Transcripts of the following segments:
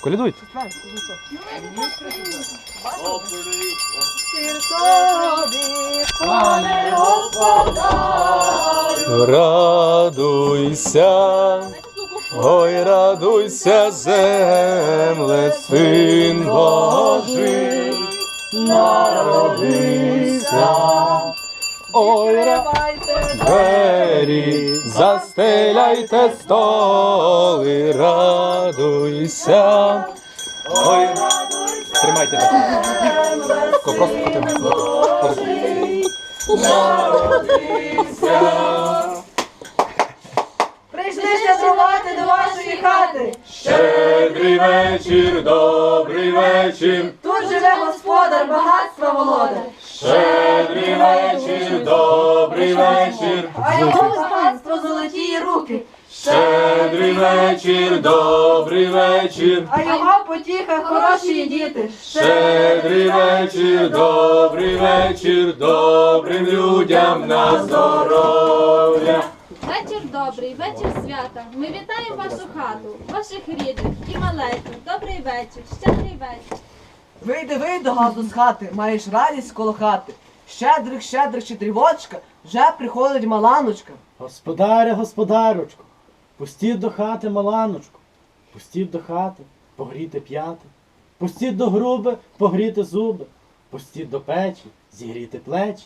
Колядуйте. Радуйся, ой, радуйся, земле, син Божий, народився. Ой, двері, застеляйте столи, радуйся. Ой, тримайте так. Просто потримайте. Прийшли щедрувати до вашої хати. Щедрий вечір, добрий вечір, Тут живе господар, багатства володар. Вечір, А його багатство золоті руки. щедрий вечір, добрий вечір, А його потіха хороші діти. щедрий вечір, добрий вечір, добрим людям на здоров'я. Вечір добрий, вечір свята. Ми вітаємо вашу хату, ваших рідних і маленьких. Добрий вечір, щедрий вечір. Вийди, вийди, газу з хати, маєш радість коло хати. Щедрих, щедрих щедрівочка, вже приходить маланочка. Господаря, господарочку, пустіть до хати маланочку, пустіть до хати, погріти п'яти, пустіть до груби, погріти зуби, пустіть до печі, зігріти плечі.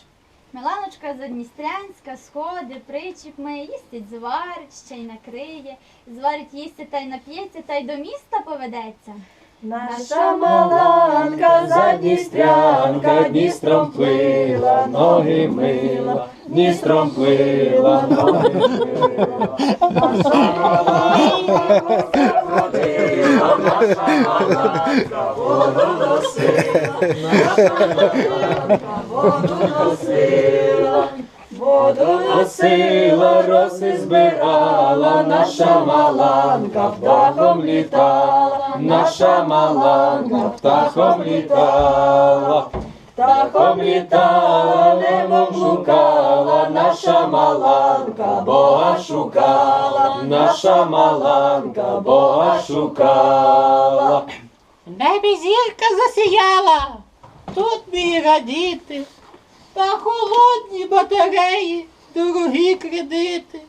Миланочка задністрянська, сходи, причіп ми, їстить зварить, ще й накриє, зварить їсти та й нап'ється, та й до міста поведеться. Наша маланка задністрянка, Дністром плила, ноги мила, Дністром плила, ноги мила. Наша маланка водила, наша маланка воду носила, наша маланка воду носила. Носила, роси збирала, наша маланка птахом літала, наша маланка птахом літала. Птахом літала, небом шукала, наша маланка, Бога шукала, наша маланка, Бога шукала. В небі зірка засіяла, тут мій радіти, та холодні батареї, дорогі кредити.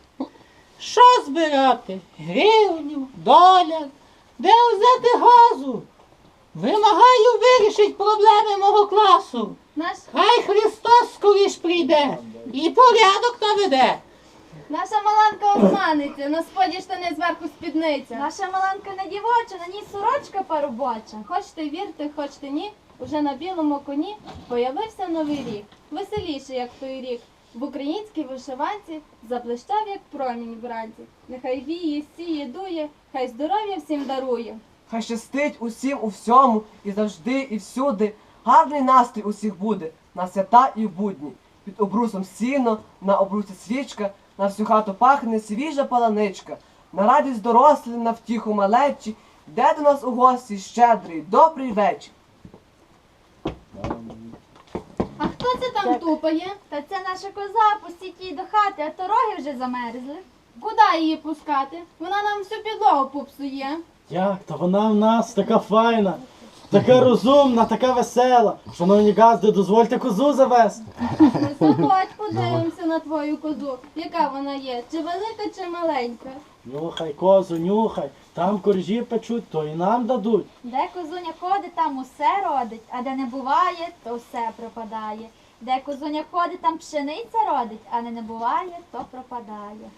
Що збирати? Гривню, доляр, де взяти газу? Вимагаю вирішить проблеми мого класу. Хай Христос скоріш прийде і порядок наведе. Наша маланка обманиться, на споді штани зверху спідниця. наша маланка не дівоча, на ній сорочка парубоча. Хочете вірте, хочете ні, уже на білому коні появився новий рік. Веселіше, як той рік. В українській вишиванці заблищав, як промінь вранці. Нехай віє, сіє, дує, хай здоров'я всім дарує. Хай щастить усім у всьому і завжди, і всюди. Гарний настрій усіх буде на свята і будні. Під обрусом сіно, на обрусі свічка, на всю хату пахне свіжа паланичка. На радість дорослим, на втіху малечі, де до нас у гості щедрий, добрий вечір. А хто це там тупає? Та це наша коза, пустіть її до хати, а то роги вже замерзли. Куди її пускати? Вона нам всю підлогу попсує. Як? Та вона в нас така файна, така розумна, така весела. Шановні газди, дозвольте козу завести. Заходь, подивимося на твою козу. Яка вона є? Чи велика, чи маленька? Нюхай, козу, нюхай. Там коржі печуть, то і нам дадуть. Де козуня ходить, там усе родить, а де не буває, то все пропадає. Де козуня ходить, там пшениця родить, а не буває, то пропадає.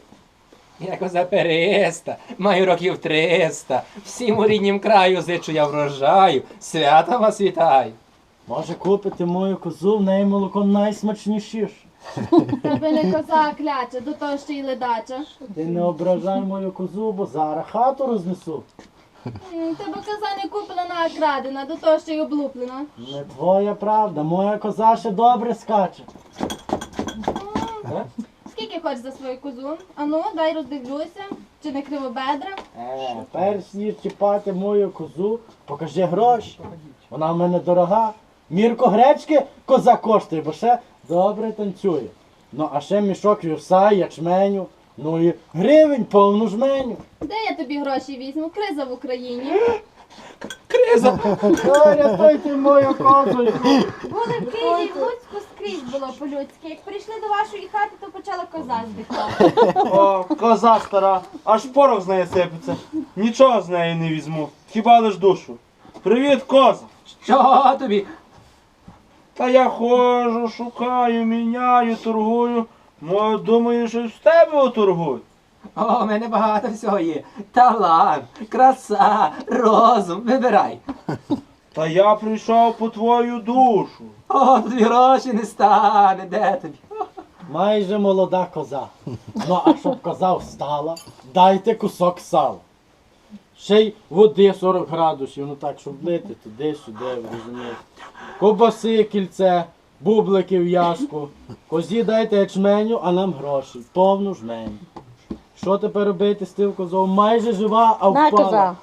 Я коза переста, маю років триста. Всім у ріднім краю зичу я врожаю. Свята вас вітаю. Може купити мою козу, в неї молоко найсмачнішіше. Тебе не коза а кляча, до того ще й ледача. Ти не ображай мою козу, бо зараз хату рознесу. Тебе коза не куплена, а крадена, до того ще й облуплена. Не твоя правда, моя коза ще добре скаче. Скільки хочеш за свою козу? Ану, дай роздивлюся, чи не кривобедра. Е, перш ніж чіпати мою козу, покажи гроші. Вона в мене дорога. Мірко гречки коза коштує, бо ще добре танцює. Ну а ще мішок вівса, ячменю, Ну і гривень повну жменю. Де я тобі гроші візьму? Криза в Україні. Криза. Ой, рятуйте мою козоньку. Були в Києві, в Луцьку скрізь було по-людськи. Як прийшли до вашої хати, то почала коза здихати. О, коза стара, аж порох з неї сипеться. Нічого з неї не візьму, хіба лиш душу. Привіт, коза. Що тобі? Та я ходжу, шукаю, міняю, торгую. Мо, думаю, що з тебе оторгую. О, у мене багато всього є. Талант, краса, розум. Вибирай. Та я прийшов по твою душу. О, тобі гроші не стане. Де тобі? Майже молода коза. Ну а щоб коза встала, дайте кусок сала. Ще й води 40 градусів, ну так, щоб лити туди-сюди, розумієте. Ковбаси, кільце, бублики в яшку. Козі дайте ячменю, а нам гроші. Повну жменю. Що тепер робити з тим козою? Майже жива, а впала.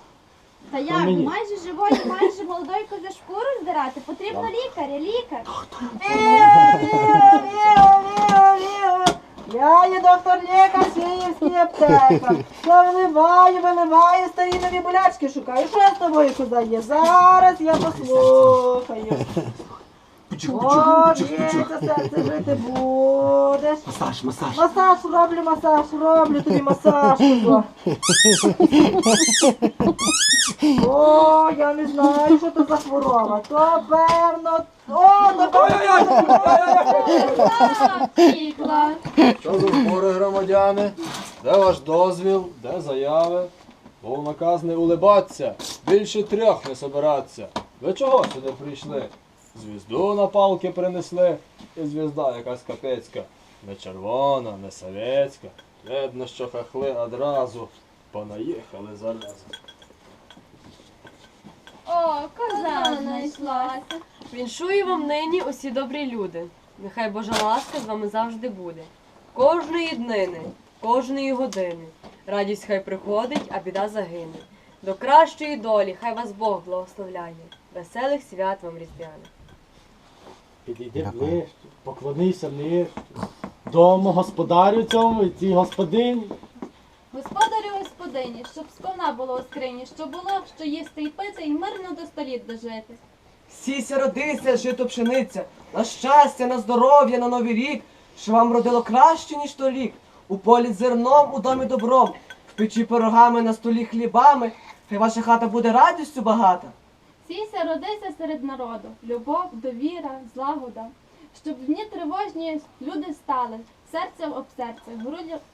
Та як, мені. майже живої, майже молодої кози шкуру здирати? Потрібно лікаря, лікар. Я є доктор Лєка, Київський аптека. Я виливаю, виливаю, старі нові болячки шукаю. Що я з тобою куди є? Зараз я послухаю. О, б'ється серце жити будеш. Масаж, масаж. Масаж роблю, масаж роблю, тобі масаж. О, я не знаю, що це за хвороба. То певно. О, то певно. Що за збори, громадяни? Де ваш дозвіл? Де заяви? Був наказ не улибаться, більше трьох не собиратися. Ви чого сюди прийшли? Звізду на палки принесли, і звізда якась капецька. Не червона, не совєтська. Видно, що хахли одразу понаїхали заразу. О, коза знайшлася. Віншую вам нині усі добрі люди. Нехай Божа ласка з вами завжди буде. Кожної днини, кожної години. Радість хай приходить, а біда загине. До кращої долі, хай вас Бог благословляє. Веселих свят вам різдвяних. Підійди ближче, поклонися нижче. Дому господарю цьому і цій господині. Господарю господині, щоб сповна було у скрині, щоб було, що їсти і пити, і мирно до століт дожити. Сіся, родися, жито пшениця, на щастя, на здоров'я, на новий рік, що вам родило краще, ніж торік. У полі зерном, у домі добром, в печі пирогами, на столі хлібами, хай ваша хата буде радістю багата. Сійся, родися серед народу, любов, довіра, злагода, щоб в дні тривожні люди стали, серцем об серце,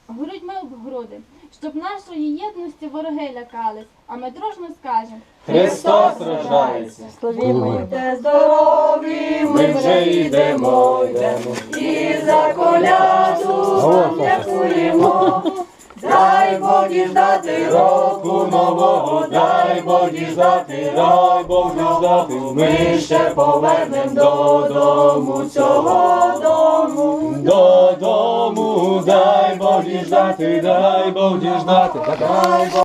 грудьми об груди, щоб нашої єдності вороги лякались, а ми дружно скажемо. Христос рождається. Будьте здорові, ми вже йдемо, йдемо, і за коляду дякуємо. Дай Бог діждати року нового, дай Бог діждати, дай Бог діждати, ми ще повернем додому цього дому. Додому, дай Бог діждати, дай Бог діждати, дай Бог.